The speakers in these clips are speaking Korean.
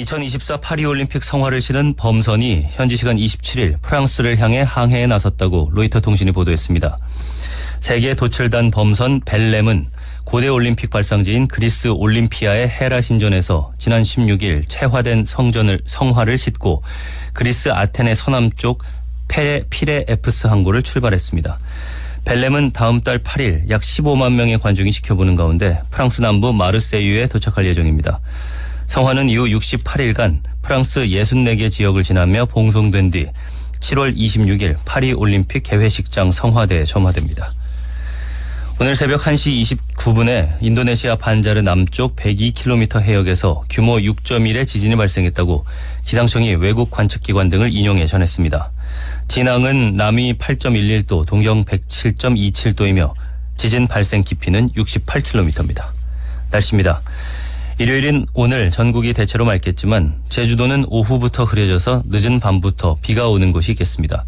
2024 파리올림픽 성화를 실은 범선이 현지 시간 27일 프랑스를 향해 항해에 나섰다고 로이터 통신이 보도했습니다. 세계 도철단 범선 벨렘은 고대 올림픽 발상지인 그리스 올림피아의 헤라 신전에서 지난 16일 채화된 성전을 성화를 싣고 그리스 아테네 서남쪽 페레, 피레 에프스 항구를 출발했습니다. 벨렘은 다음 달 8일 약 15만 명의 관중이 지켜보는 가운데 프랑스 남부 마르세유에 도착할 예정입니다. 성화는 이후 68일간 프랑스 64개 지역을 지나며 봉송된 뒤 7월 26일 파리 올림픽 개회식장 성화대에 점화됩니다. 오늘 새벽 1시 29분에 인도네시아 반자르 남쪽 102km 해역에서 규모 6.1의 지진이 발생했다고 기상청이 외국 관측기관 등을 인용해 전했습니다. 진앙은 남위 8.11도, 동경 107.27도이며 지진 발생 깊이는 68km입니다. 날씨입니다. 일요일인 오늘 전국이 대체로 맑겠지만 제주도는 오후부터 흐려져서 늦은 밤부터 비가 오는 곳이 있겠습니다.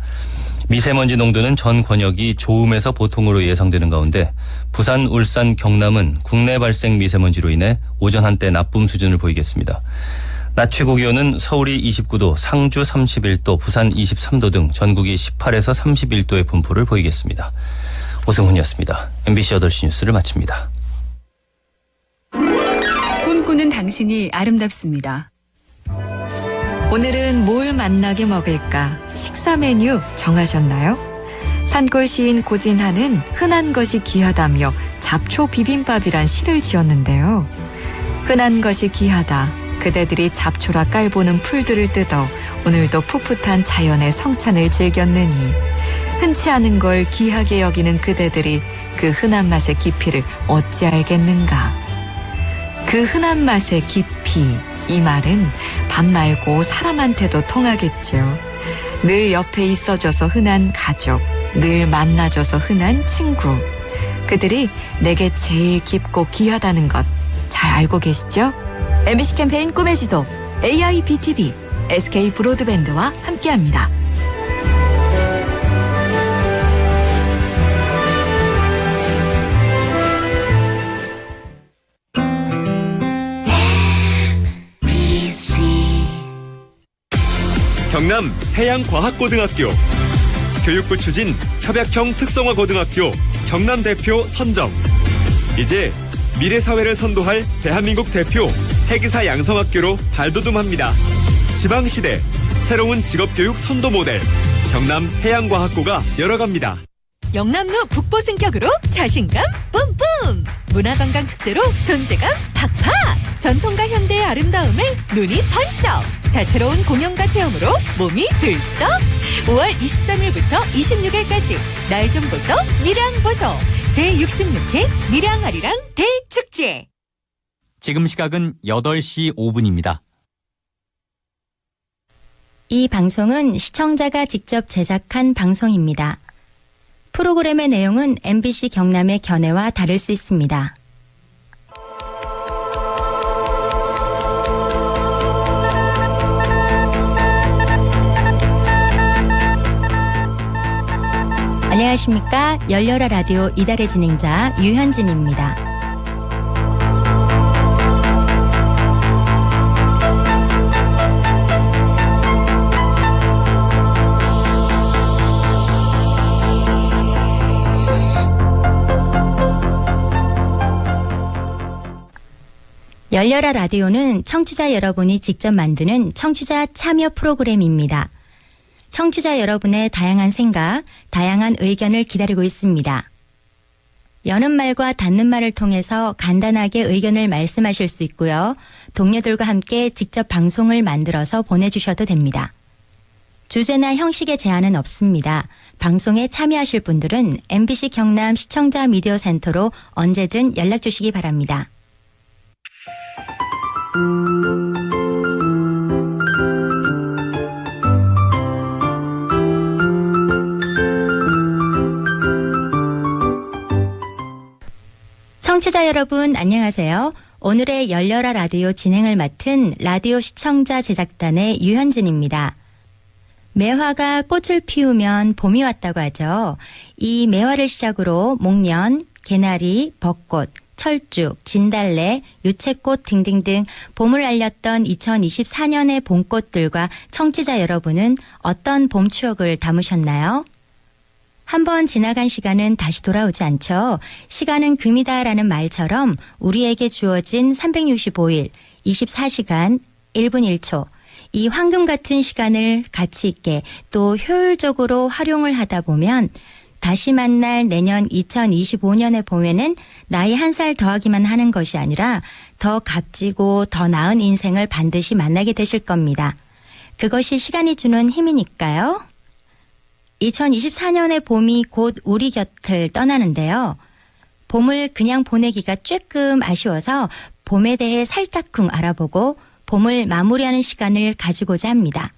미세먼지 농도는 전 권역이 좋음에서 보통으로 예상되는 가운데 부산, 울산, 경남은 국내 발생 미세먼지로 인해 오전 한때 나쁨 수준을 보이겠습니다. 낮 최고 기온은 서울이 29도, 상주 31도, 부산 23도 등 전국이 18에서 31도의 분포를 보이겠습니다. 오승훈이었습니다. MBC 8시 뉴스를 마칩니다. 꿈꾸는 당신이 아름답습니다. 오늘은 뭘 만나게 먹을까? 식사 메뉴 정하셨나요? 산골 시인 고진하는 흔한 것이 귀하다며 잡초 비빔밥이란 시를 지었는데요. 흔한 것이 귀하다. 그대들이 잡초라 깔보는 풀들을 뜯어 오늘도 풋풋한 자연의 성찬을 즐겼느니 흔치 않은 걸 귀하게 여기는 그대들이 그 흔한 맛의 깊이를 어찌 알겠는가? 그 흔한 맛의 깊이 이 말은 밥 말고 사람한테도 통하겠죠. 늘 옆에 있어줘서 흔한 가족, 늘 만나줘서 흔한 친구. 그들이 내게 제일 깊고 귀하다는 것 잘 알고 계시죠? MBC 캠페인 꿈의 지도 AIBTV SK 브로드밴드와 함께합니다. 경남 해양과학고등학교. 교육부 추진 협약형 특성화 고등학교 경남 대표 선정. 이제 미래 사회를 선도할 대한민국 대표 해기사 양성학교로 발돋움합니다. 지방시대 새로운 직업교육 선도 모델. 경남 해양과학고가 열어갑니다. 영남로 북보 승격으로 자신감 뿜뿜! 문화관광 축제로 존재감 팍팍! 전통과 현대의 아름다움에 눈이 번쩍 다채로운 공연과 체험으로 몸이 들썩 5월 23일부터 26일까지 날 좀 보소 밀양 보소 제66회 밀양아리랑 대축제 지금 시각은 8시 5분입니다. 이 방송은 시청자가 직접 제작한 방송입니다. 프로그램의 내용은 MBC 경남의 견해와 다를 수 있습니다. 안녕하십니까. 열려라 라디오 이달의 진행자 유현진입니다. 열려라 라디오는 청취자 여러분이 직접 만드는 청취자 참여 프로그램입니다. 청취자 여러분의 다양한 생각, 다양한 의견을 기다리고 있습니다. 여는 말과 닫는 말을 통해서 간단하게 의견을 말씀하실 수 있고요. 동료들과 함께 직접 방송을 만들어서 보내주셔도 됩니다. 주제나 형식의 제한은 없습니다. 방송에 참여하실 분들은 MBC 경남 시청자 미디어 센터로 언제든 연락 주시기 바랍니다. 청취자 여러분 안녕하세요. 오늘의 열려라 라디오 진행을 맡은 라디오 시청자 제작단의 유현진입니다. 매화가 꽃을 피우면 봄이 왔다고 하죠. 이 매화를 시작으로 목련, 개나리, 벚꽃, 철쭉, 진달래, 유채꽃 등등등 봄을 알렸던 2024년의 봄꽃들과 청취자 여러분은 어떤 봄 추억을 담으셨나요? 한 번 지나간 시간은 다시 돌아오지 않죠. 시간은 금이다라는 말처럼 우리에게 주어진 365일, 24시간, 1분 1초, 이 황금 같은 시간을 가치 있게 또 효율적으로 활용을 하다 보면 다시 만날 내년 2025년의 봄에는 나이 한 살 더하기만 하는 것이 아니라 더 값지고 더 나은 인생을 반드시 만나게 되실 겁니다. 그것이 시간이 주는 힘이니까요. 2024년의 봄이 곧 우리 곁을 떠나는데요. 봄을 그냥 보내기가 조금 아쉬워서 봄에 대해 살짝쿵 알아보고 봄을 마무리하는 시간을 가지고자 합니다.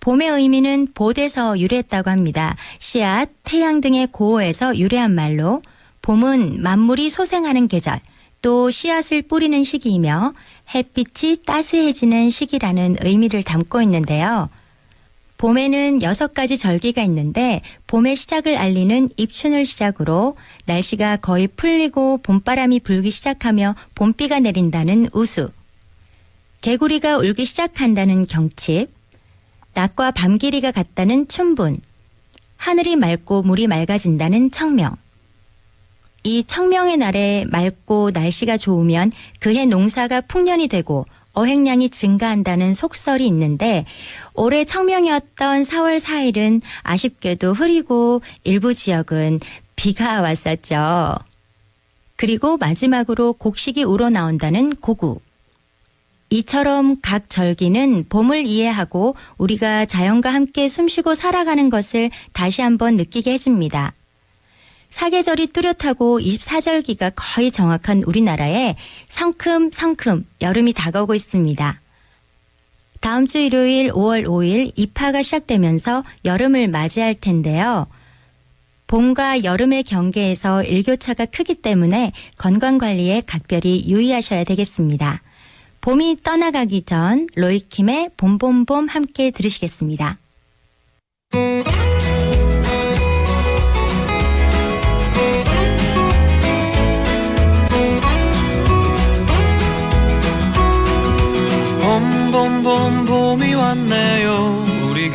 봄의 의미는 보에서 유래했다고 합니다. 씨앗, 태양 등의 고어에서 유래한 말로 봄은 만물이 소생하는 계절, 또 씨앗을 뿌리는 시기이며 햇빛이 따스해지는 시기라는 의미를 담고 있는데요. 봄에는 여섯 가지 절기가 있는데 봄의 시작을 알리는 입춘을 시작으로 날씨가 거의 풀리고 봄바람이 불기 시작하며 봄비가 내린다는 우수, 개구리가 울기 시작한다는 경칩, 낮과 밤 길이가 같다는 춘분, 하늘이 맑고 물이 맑아진다는 청명. 이 청명의 날에 맑고 날씨가 좋으면 그해 농사가 풍년이 되고 어획량이 증가한다는 속설이 있는데 올해 청명이었던 4월 4일은 아쉽게도 흐리고 일부 지역은 비가 왔었죠. 그리고 마지막으로 곡식이 우러나온다는 고구. 이처럼 각 절기는 봄을 이해하고 우리가 자연과 함께 숨쉬고 살아가는 것을 다시 한번 느끼게 해줍니다. 사계절이 뚜렷하고 24절기가 거의 정확한 우리나라에 성큼성큼 여름이 다가오고 있습니다. 다음 주 일요일 5월 5일 입하가 시작되면서 여름을 맞이할 텐데요. 봄과 여름의 경계에서 일교차가 크기 때문에 건강 관리에 각별히 유의하셔야 되겠습니다. 봄이 떠나가기 전 로이킴의 봄봄봄 함께 들으시겠습니다.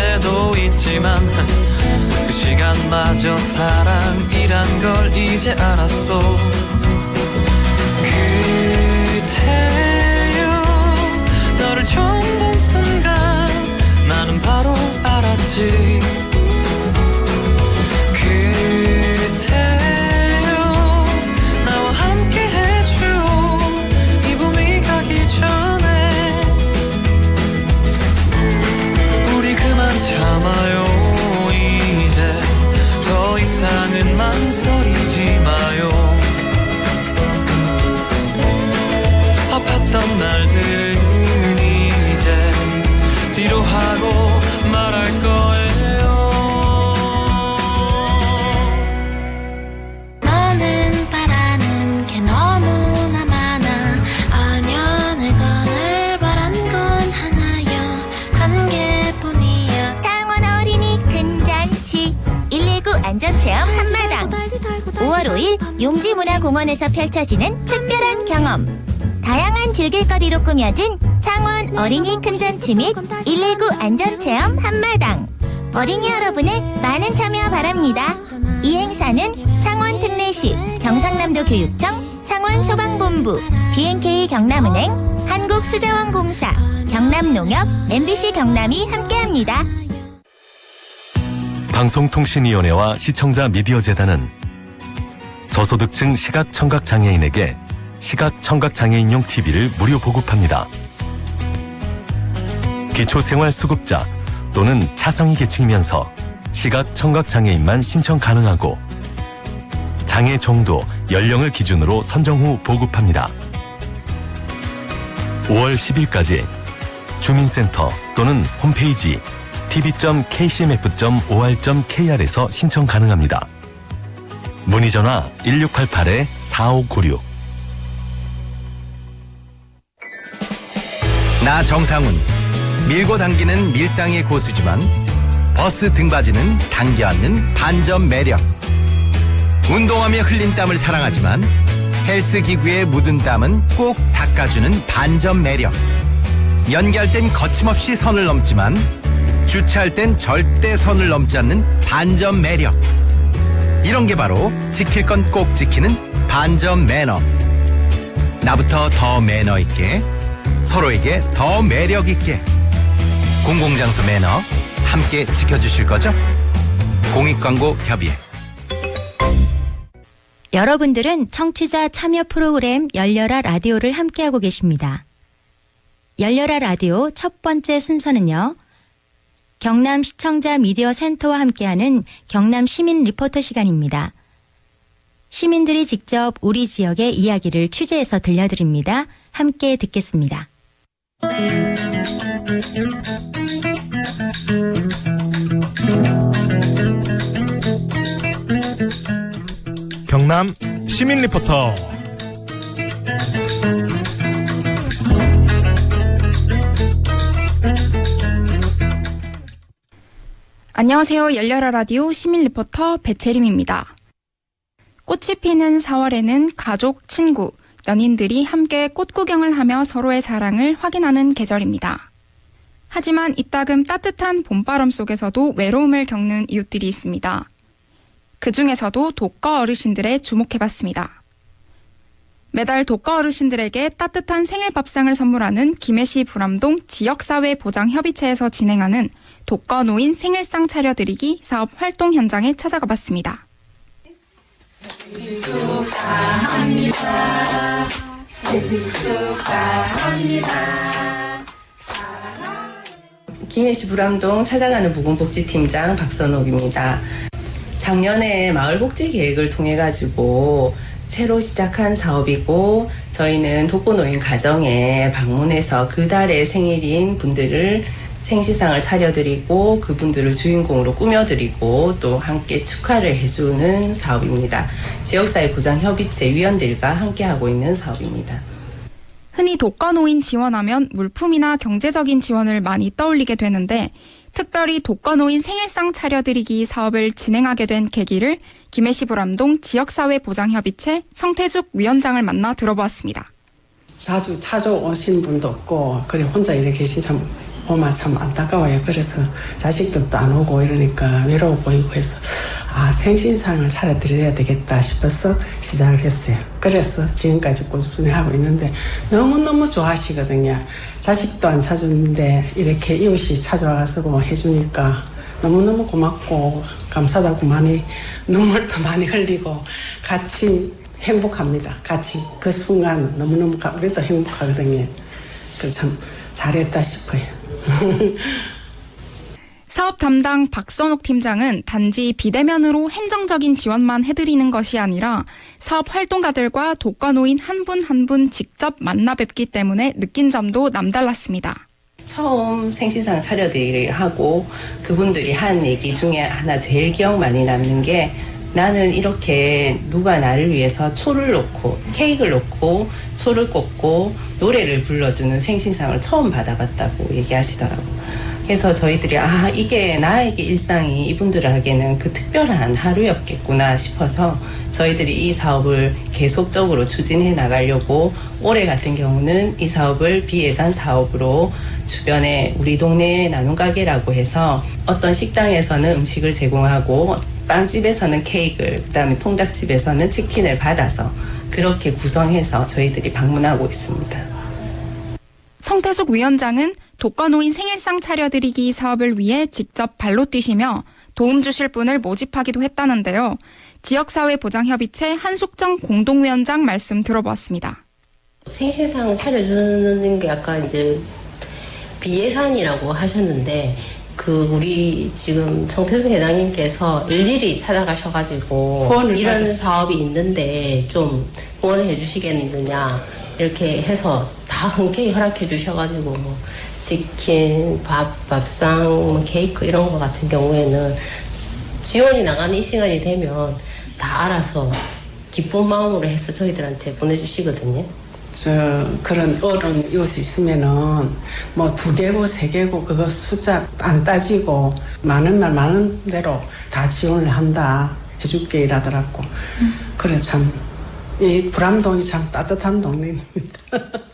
때도 있지만 그 시간마저 사랑이란 걸 이제 알았어. 그대여 너를 처음 본 순간 나는 바로 알았지 문화공원에서 펼쳐지는 특별한 경험. 다양한 즐길거리로 꾸며진 창원 어린이 큰잔치 및 119 안전체험 한마당. 어린이 여러분의 많은 참여 바랍니다. 이 행사는 창원 특례시 경상남도 교육청 창원 소방본부 BNK 경남은행 한국수자원공사 경남농협 MBC 경남이 함께합니다. 방송통신위원회와 시청자 미디어재단은 저소득층 시각청각장애인에게 시각청각장애인용 TV를 무료 보급합니다. 기초생활수급자 또는 차성위 계층이면서 시각청각장애인만 신청 가능하고 장애 정도, 연령을 기준으로 선정 후 보급합니다. 5월 10일까지 주민센터 또는 홈페이지 tv.kcmf.or.kr에서 신청 가능합니다. 문의 전화 1688-4596 나 정상훈. 밀고 당기는 밀당의 고수지만 버스 등받이는 당겨 앉는 반전 매력. 운동하며 흘린 땀을 사랑하지만 헬스 기구에 묻은 땀은 꼭 닦아주는 반전 매력. 연기할 땐 거침없이 선을 넘지만 주차할 땐 절대 선을 넘지 않는 반전 매력 이런 게 바로 지킬 건 꼭 지키는 반전 매너 나부터 더 매너 있게 서로에게 더 매력 있게 공공장소 매너 함께 지켜주실 거죠? 공익광고 협의회 여러분들은 청취자 참여 프로그램 열려라 라디오를 함께하고 계십니다. 열려라 라디오 첫 번째 순서는요. 경남 시청자 미디어 센터와 함께하는 경남 시민 리포터 시간입니다. 시민들이 직접 우리 지역의 이야기를 취재해서 들려드립니다. 함께 듣겠습니다. 경남 시민 리포터 안녕하세요. 열려라 라디오 시민 리포터 배채림입니다. 꽃이 피는 4월에는 가족, 친구, 연인들이 함께 꽃 구경을 하며 서로의 사랑을 확인하는 계절입니다. 하지만 이따금 따뜻한 봄바람 속에서도 외로움을 겪는 이웃들이 있습니다. 그 중에서도 독거 어르신들에 주목해봤습니다. 매달 독거 어르신들에게 따뜻한 생일 밥상을 선물하는 김해시 불암동 지역사회 보장협의체에서 진행하는 독거 노인 생일상 차려드리기 사업 활동 현장에 찾아가 봤습니다. 김해시 불암동 찾아가는 보건복지팀장 박선옥입니다. 작년에 마을복지 계획을 통해 가지고 새로 시작한 사업이고 저희는 독거노인 가정에 방문해서 그 달에 생일인 분들을 생시상을 차려드리고 그분들을 주인공으로 꾸며드리고 또 함께 축하를 해주는 사업입니다. 지역사회 보장 협의체 위원들과 함께하고 있는 사업입니다. 흔히 독거노인 지원하면 물품이나 경제적인 지원을 많이 떠올리게 되는데 특별히 독거노인 생일상 차려드리기 사업을 진행하게 된 계기를 김해시 불암동 지역사회 보장협의체 성태죽 위원장을 만나 들어보았습니다. 자주 찾아오신 분도 없고 그래 혼자 이렇게 계신 참 엄마 참 안타까워요. 그래서 자식들도 안 오고 이러니까 외로워 보이고 해서 아 생신상을 차려드려야 되겠다 싶어서 시작을 했어요. 그래서 지금까지 꾸준히 하고 있는데 너무너무 좋아하시거든요. 자식도 안 찾았는데 이렇게 이웃이 찾아와서 뭐 해주니까 너무너무 고맙고 감사하고 많이 눈물도 많이 흘리고 같이 행복합니다. 같이 그 순간 너무너무 가- 우리도 행복하거든요. 그래서 참 잘했다 싶어요. 사업 담당 박선옥 팀장은 단지 비대면으로 행정적인 지원만 해드리는 것이 아니라 사업 활동가들과 독거노인 한 분 한 분 직접 만나 뵙기 때문에 느낀 점도 남달랐습니다. 처음 생신상 차려드리려 하고 그분들이 한 얘기 중에 하나 제일 기억 많이 남는 게 나는 이렇게 누가 나를 위해서 초를 놓고 케이크를 놓고 초를 꽂고 노래를 불러주는 생신상을 처음 받아봤다고 얘기하시더라고요. 해서 저희들이 아 이게 나에게 일상이 이분들에게는 그 특별한 하루였겠구나 싶어서 저희들이 이 사업을 계속적으로 추진해 나가려고 올해 같은 경우는 이 사업을 비예산 사업으로 주변에 우리 동네 나눔 가게라고 해서 어떤 식당에서는 음식을 제공하고 빵집에서는 케이크를 그다음에 통닭집에서는 치킨을 받아서 그렇게 구성해서 저희들이 방문하고 있습니다. 성태숙 위원장은 독거노인 생일상 차려드리기 사업을 위해 직접 발로 뛰시며 도움 주실 분을 모집하기도 했다는데요. 지역사회보장협의체 한숙정 공동위원장 말씀 들어보았습니다. 생신상 차려주는 게 약간 이제 비예산이라고 하셨는데 그 우리 지금 성태순 회장님께서 일일이 찾아가셔가지고 후원을 이런 받았어요. 사업이 있는데 좀 후원을 해주시겠느냐 이렇게 해서 다 흔쾌히 허락해 주셔가지고 뭐 치킨, 밥, 밥상, 뭐 케이크 이런 거 같은 경우에는 지원이 나가는 이 시간이 되면 다 알아서 기쁜 마음으로 해서 저희들한테 보내주시거든요. 저 그런 어른 이웃이 있으면은 뭐 두 개고 세 개고 그거 숫자 안 따지고 많은 말 많은 대로 다 지원을 한다 해줄게 이라더라고 그래 참 이 불암동이 참 따뜻한 동네입니다.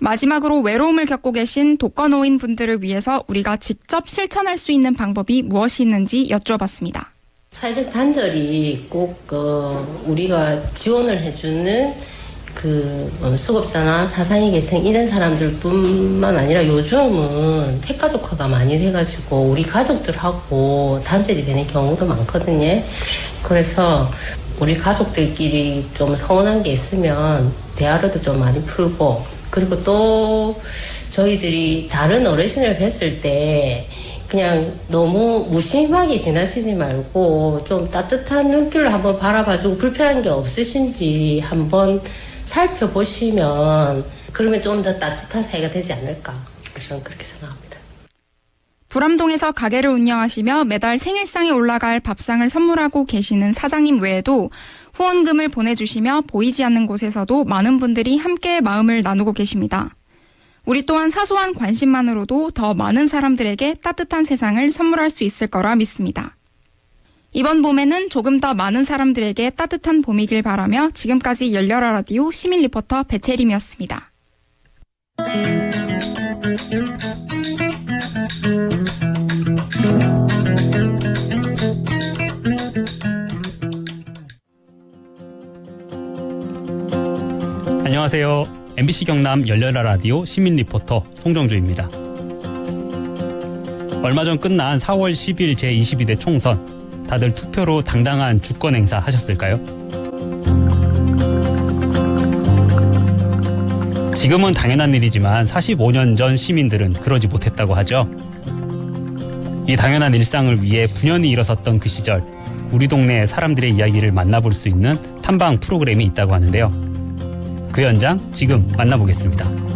마지막으로 외로움을 겪고 계신 독거노인 분들을 위해서 우리가 직접 실천할 수 있는 방법이 무엇이 있는지 여쭈어봤습니다. 사회적 단절이 꼭 어, 우리가 지원을 해주는 그 어, 수급자나 사상위 계층 이런 사람들뿐만 아니라 요즘은 핵가족화가 많이 돼가지고 우리 가족들하고 단절이 되는 경우도 많거든요. 그래서 우리 가족들끼리 좀 서운한 게 있으면 대화로도 좀 많이 풀고 그리고 또 저희들이 다른 어르신을 뵀을 때 그냥 너무 무심하게 지나치지 말고 좀 따뜻한 눈길로 한번 바라봐주고 불편한 게 없으신지 한번 살펴보시면 그러면 좀 더 따뜻한 사이가 되지 않을까 저는 그렇게 생각합니다. 불암동에서 가게를 운영하시며 매달 생일상에 올라갈 밥상을 선물하고 계시는 사장님 외에도 후원금을 보내주시며 보이지 않는 곳에서도 많은 분들이 함께 마음을 나누고 계십니다. 우리 또한 사소한 관심만으로도 더 많은 사람들에게 따뜻한 세상을 선물할 수 있을 거라 믿습니다. 이번 봄에는 조금 더 많은 사람들에게 따뜻한 봄이길 바라며 지금까지 열려라 라디오 시민 리포터 배채림이었습니다. 안녕하세요. MBC 경남 열려라 라디오 시민 리포터 송정주입니다. 얼마 전 끝난 4월 10일 제22대 총선 다들 투표로 당당한 주권 행사 하셨을까요? 지금은 당연한 일이지만 45년 전 시민들은 그러지 못했다고 하죠. 이 당연한 일상을 위해 9년이 일어섰던 그 시절 우리 동네 사람들의 이야기를 만나볼 수 있는 탐방 프로그램이 있다고 하는데요. 그 현장 지금 만나보겠습니다.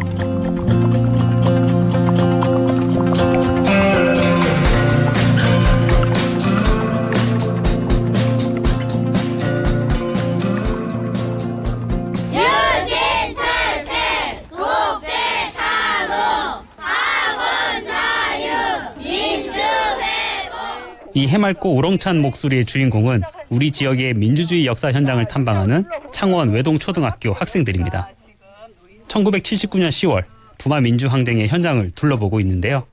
이 해맑고 우렁찬 목소리의 주인공은 우리 지역의 민주주의 역사 현장을 탐방하는 창원 외동초등학교 학생들입니다. 1979년 10월 부마 민주항쟁의 현장을 둘러보고 있는데요.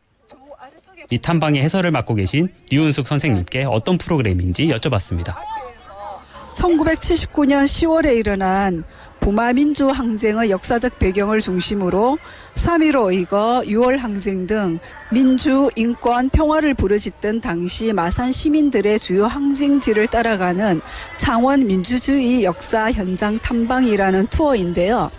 이 탐방의 해설을 맡고 계신 류은숙 선생님께 어떤 프로그램인지 여쭤봤습니다. 1979년 10월에 일어난 부마민주 항쟁의 역사적 배경을 중심으로 3.15 의거, 6월 항쟁 등 민주, 인권, 평화를 부르짖던 당시 마산 시민들의 주요 항쟁지를 따라가는 창원 민주주의 역사 현장 탐방이라는 투어인데요.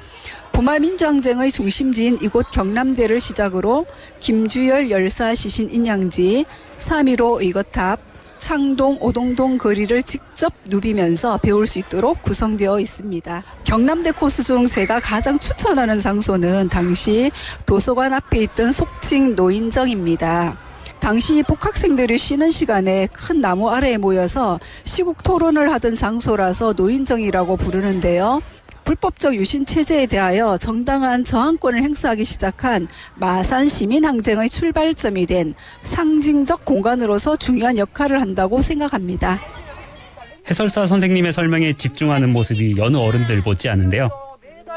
부마민주항쟁의 중심지인 이곳 경남대를 시작으로 김주열 열사 시신 인양지, 3.15 의거탑, 창동, 오동동 거리를 직접 누비면서 배울 수 있도록 구성되어 있습니다. 경남대 코스 중 제가 가장 추천하는 장소는 당시 도서관 앞에 있던 속칭 노인정입니다. 당시 복학생들이 쉬는 시간에 큰 나무 아래에 모여서 시국 토론을 하던 장소라서 노인정이라고 부르는데요. 불법적 유신 체제에 대하여 정당한 저항권을 행사하기 시작한 마산 시민 항쟁의 출발점이 된 상징적 공간으로서 중요한 역할을 한다고 생각합니다. 해설사 선생님의 설명에 집중하는 모습이 여느 어른들 못지 않은데요.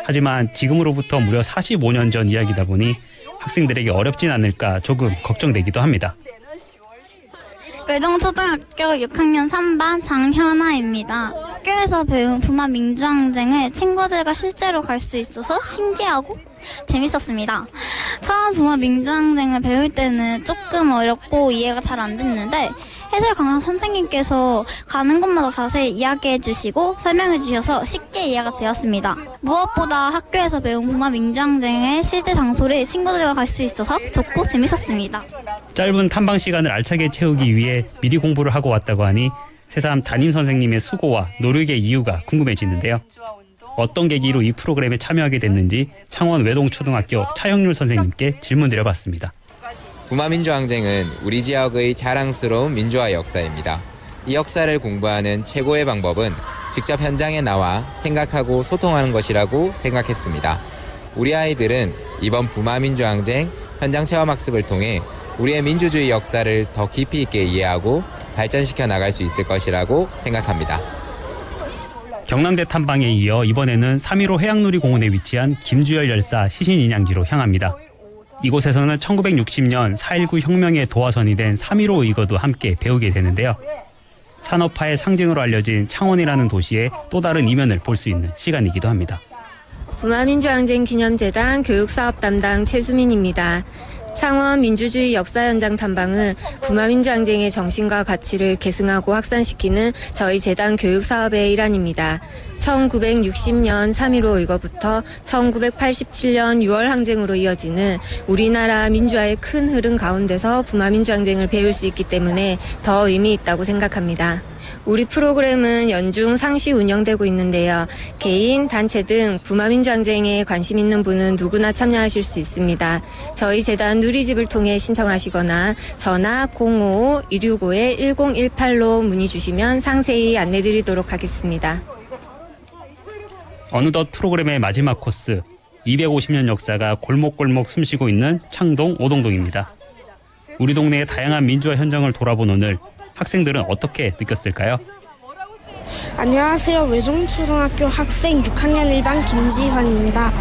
하지만 지금으로부터 무려 45년 전 이야기다 보니 학생들에게 어렵진 않을까 조금 걱정되기도 합니다. 외동초등학교 6학년 3반 장현아입니다. 학교에서 배운 부마 민주항쟁을 친구들과 실제로 갈 수 있어서 신기하고 재밌었습니다. 처음 부마 민주항쟁을 배울 때는 조금 어렵고 이해가 잘 안 됐는데 해설 강사 선생님께서 가는 곳마다 자세히 이야기해 주시고 설명해 주셔서 쉽게 이해가 되었습니다. 무엇보다 학교에서 배운 부마 민주항쟁의 실제 장소를 친구들과 갈 수 있어서 좋고 재밌었습니다. 짧은 탐방 시간을 알차게 채우기 위해 미리 공부를 하고 왔다고 하니 새삼 담임 선생님의 수고와 노력의 이유가 궁금해지는데요. 어떤 계기로 이 프로그램에 참여하게 됐는지 창원 외동초등학교 차영률 선생님께 질문드려봤습니다. 부마민주항쟁은 우리 지역의 자랑스러운 민주화 역사입니다. 이 역사를 공부하는 최고의 방법은 직접 현장에 나와 생각하고 소통하는 것이라고 생각했습니다. 우리 아이들은 이번 부마민주항쟁 현장 체험학습을 통해 우리의 민주주의 역사를 더 깊이 있게 이해하고 발전시켜 나갈 수 있을 것이라고 생각합니다. 경남대 탐방에 이어 이번에는 3.15 해양놀이공원에 위치한 김주열 열사 시신인양지로 향합니다. 이곳에서는 1960년 4.19 혁명의 도화선이 된 3.15 의거도 함께 배우게 되는데요. 산업화의 상징으로 알려진 창원이라는 도시의 또 다른 이면을 볼 수 있는 시간이기도 합니다. 부마민주항쟁 기념재단 교육사업 담당 최수민입니다. 창원 민주주의 역사 현장 탐방은 부마민주항쟁의 정신과 가치를 계승하고 확산시키는 저희 재단 교육 사업의 일환입니다. 1960년 3.15 의거부터 1987년 6월 항쟁으로 이어지는 우리나라 민주화의 큰 흐름 가운데서 부마민주항쟁을 배울 수 있기 때문에 더 의미 있다고 생각합니다. 우리 프로그램은 연중 상시 운영되고 있는데요. 개인, 단체 등 부마민주항쟁에 관심 있는 분은 누구나 참여하실 수 있습니다. 저희 재단 누리집을 통해 신청하시거나 전화 055-265-1018로 문의 주시면 상세히 안내드리도록 하겠습니다. 어느덧 프로그램의 마지막 코스 250년 역사가 골목골목 숨쉬고 있는 창동 오동동입니다. 우리 동네의 다양한 민주화 현장을 돌아본 오늘 학생들은 어떻게 느꼈을까요? 안녕하세요. 외종초등학교 학생 6학년 1반 김지환입니다.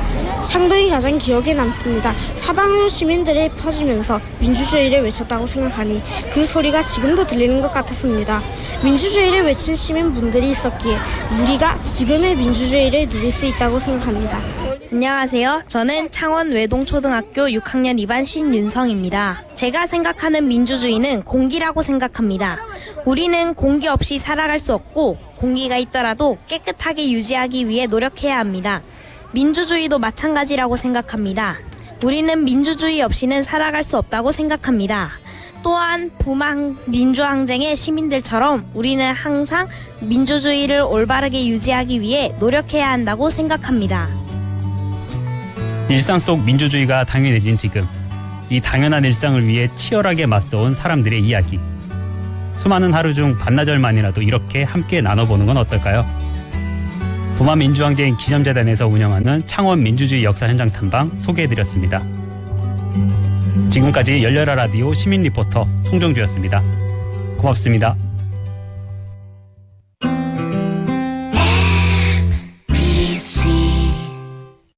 창동이 가장 기억에 남습니다. 사방으로 시민들이 퍼지면서 민주주의를 외쳤다고 생각하니 그 소리가 지금도 들리는 것 같았습니다. 민주주의를 외친 시민분들이 있었기에 우리가 지금의 민주주의를 누릴 수 있다고 생각합니다. 안녕하세요. 저는 창원 외동초등학교 6학년 2반 신윤성입니다. 제가 생각하는 민주주의는 공기라고 생각합니다. 우리는 공기 없이 살아갈 수 없고 공기가 있더라도 깨끗하게 유지하기 위해 노력해야 합니다. 민주주의도 마찬가지라고 생각합니다. 우리는 민주주의 없이는 살아갈 수 없다고 생각합니다. 또한 부망 민주항쟁의 시민들처럼 우리는 항상 민주주의를 올바르게 유지하기 위해 노력해야 한다고 생각합니다. 일상 속 민주주의가 당연해진 지금 이 당연한 일상을 위해 치열하게 맞서온 사람들의 이야기 수많은 하루 중 반나절만이라도 이렇게 함께 나눠보는 건 어떨까요? 부마민주항쟁 기념재단에서 운영하는 창원 민주주의 역사 현장 탐방 소개해드렸습니다. 지금까지 열려라 라디오 시민 리포터 송정주였습니다. 고맙습니다.